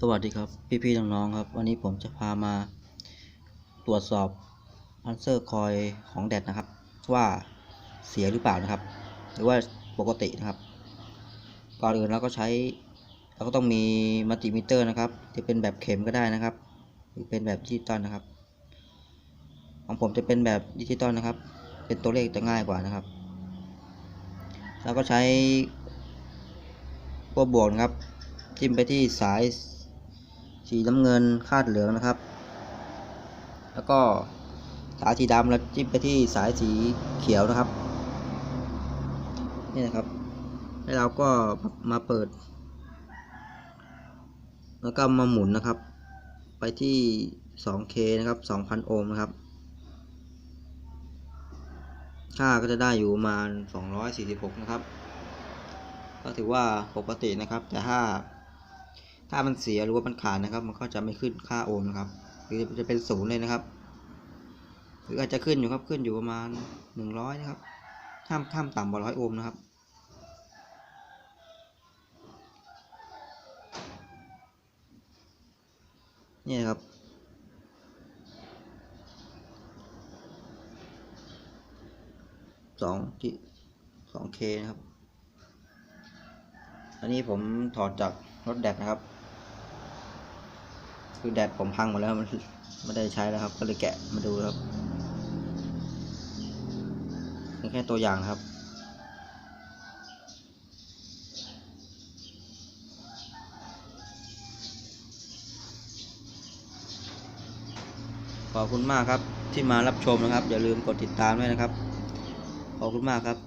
สวัสดีครับพี่ๆน้องๆครับ วันนี้ผมจะพามาตรวจสอบพันเซอร์คอยของแดดนะครับ ว่าเสียหรือเปล่านะครับ หรือว่าปกตินะครับ ก่อนอื่นเราก็ใช้เราก็ต้องมีมัลติมิเตอร์นะครับ จะเป็นแบบเข็มก็ได้นะครับ หรือเป็นแบบดิจิตอลนะครับ ของผมจะเป็นแบบดิจิตอลนะครับ เป็นตัวเลขจะง่ายกว่านะครับ แล้วก็ใช้ขั้วบวกนะครับจิ้มไปที่สาย สีน้ำเงินคาดเหลืองนะครับ แล้วก็สายสีดำแล้วจิ้มไปที่สายสีเขียวนะครับ นี่นะครับ แล้วเราก็มาเปิด แล้วก็มาหมุนนะครับ ไปที่ 2K นะครับ 2,000 โอห์มนะครับ ค่าก็จะได้อยู่ประมาณ 246 นะครับ ก็ถือว่าปกตินะครับ แต่ถ้า ถ้ามันเสียหรือว่ามันขาดนะครับ มันก็จะไม่ขึ้นค่าโอห์มนะครับหรือจะเป็นศูนย์เลยนะครับ หรืออาจจะขึ้นอยู่ครับขึ้นอยู่ประมาณ100นะครับห้ามห้ามต่ำกว่า100โอห์มนะครับนี่นะครับ สองที่สองเคนะครับ อันนี้ผมถอดจากรถแดดนะครับ คือแดดผมพังหมดแล้วมันไม่ได้ใช้แล้วครับ ก็เลยแกะมาดูครับนี่แค่ตัวอย่างครับขอบคุณมากครับที่มารับชมนะครับ อย่าลืมกดติดตามด้วยนะครับ ขอบคุณมากครับ